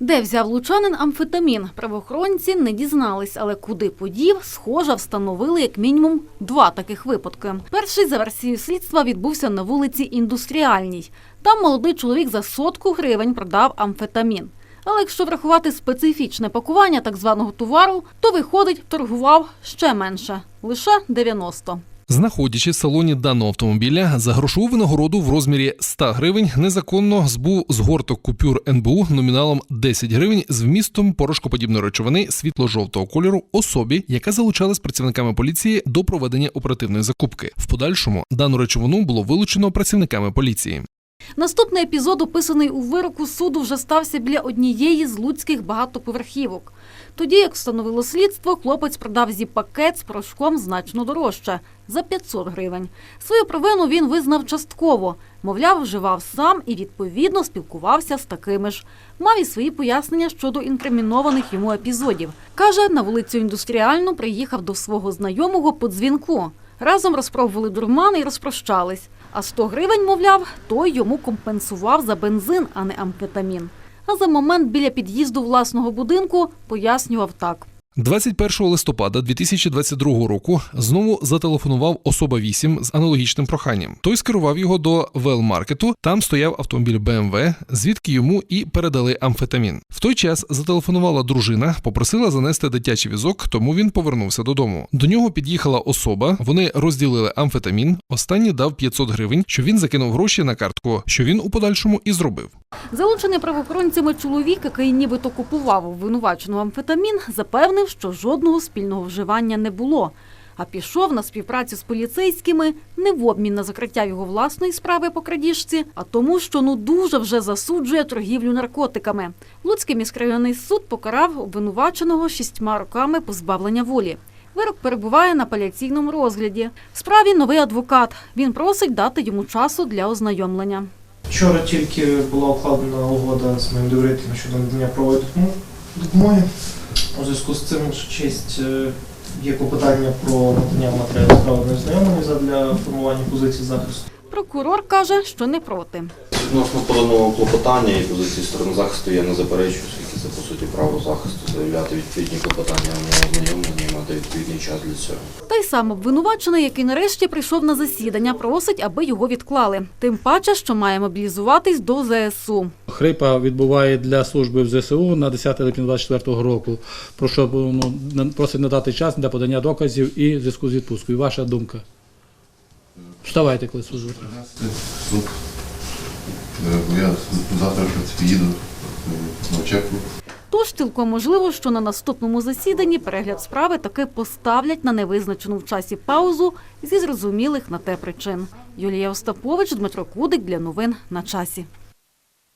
Де взяв лучанин амфетамін? Правоохоронці не дізнались, але куди подів, схоже, встановили як мінімум два таких випадки. Перший за версією слідства відбувся на вулиці Індустріальній. Там молодий чоловік за сотку гривень продав амфетамін. Але якщо врахувати специфічне пакування так званого товару, то виходить, торгував ще менше лише 90. Знаходячись в салоні даного автомобіля, за грошову винагороду в розмірі 100 гривень незаконно збув згорток купюр НБУ номіналом 10 гривень з вмістом порошкоподібної речовини світло-жовтого кольору особі, яка залучалась працівниками поліції до проведення оперативної закупки. В подальшому дану речовину було вилучено працівниками поліції. Наступний епізод, описаний у вироку суду, вже стався біля однієї з луцьких багатоповерхівок. Тоді, як встановило слідство, хлопець продав зіп-пакет з порошком значно дорожче за 500 гривень. Свою провину він визнав частково. Мовляв, вживав сам і відповідно спілкувався з такими ж. Мав і свої пояснення щодо інкримінованих йому епізодів. Каже, на вулицю індустріальну приїхав до свого знайомого по дзвінку. Разом розпробували дурман і розпрощались. А 100 гривень, мовляв, той йому компенсував за бензин, а не амфетамін. А за момент біля під'їзду власного будинку пояснював так. 21 листопада 2022 року знову зателефонував особа 8 з аналогічним проханням. Той скерував його до велмаркету. Там стояв автомобіль BMW, звідки йому і передали амфетамін. В той час зателефонувала дружина, попросила занести дитячий візок, тому він повернувся додому. До нього під'їхала особа. Вони розділили амфетамін. Останній дав 500 гривень, що він закинув гроші на картку, що він у подальшому і зробив. Залучений правоохоронцями чоловік, який нібито купував обвинуваченого амфетамін, запевнив, що жодного спільного вживання не було. А пішов на співпрацю з поліцейськими не в обмін на закриття його власної справи по крадіжці, а тому, що ну дуже вже засуджує торгівлю наркотиками. Луцький міськрайонний суд покарав обвинуваченого шістьма роками позбавлення волі. Вирок перебуває на апеляційному розгляді. В справі новий адвокат. Він просить дати йому часу для ознайомлення. Вчора тільки була укладена угода з моїм довірителем щодо надання правової допомо- допомоги. У зв'язку з цим, що честь е, є клопотання про надання матеріалу справи незнайомої задля формування позиції захисту. Прокурор каже, що не проти. Відносно поданого клопотання і позиції сторони захисту я не заперечую, це право захисту заявляти відповідні клопотання на ознайомлення і мати відповідний час для цього. Та й сам обвинувачений, який нарешті прийшов на засідання, просить, аби його відклали. Тим паче, що має мобілізуватись до ЗСУ. Хрипа відбуває для служби в ЗСУ на 10 липня 2024 року. Про що ну, просить надати час для подання доказів і в зв'язку з відпусткою. Ваша думка? Вставайте, коли. Е, Я завтра їду на чеку. Тож цілком можливо, що на наступному засіданні перегляд справи таки поставлять на невизначену в часі паузу зі зрозумілих на те причин. Юлія Остапович, Дмитро Кудик для новин на часі.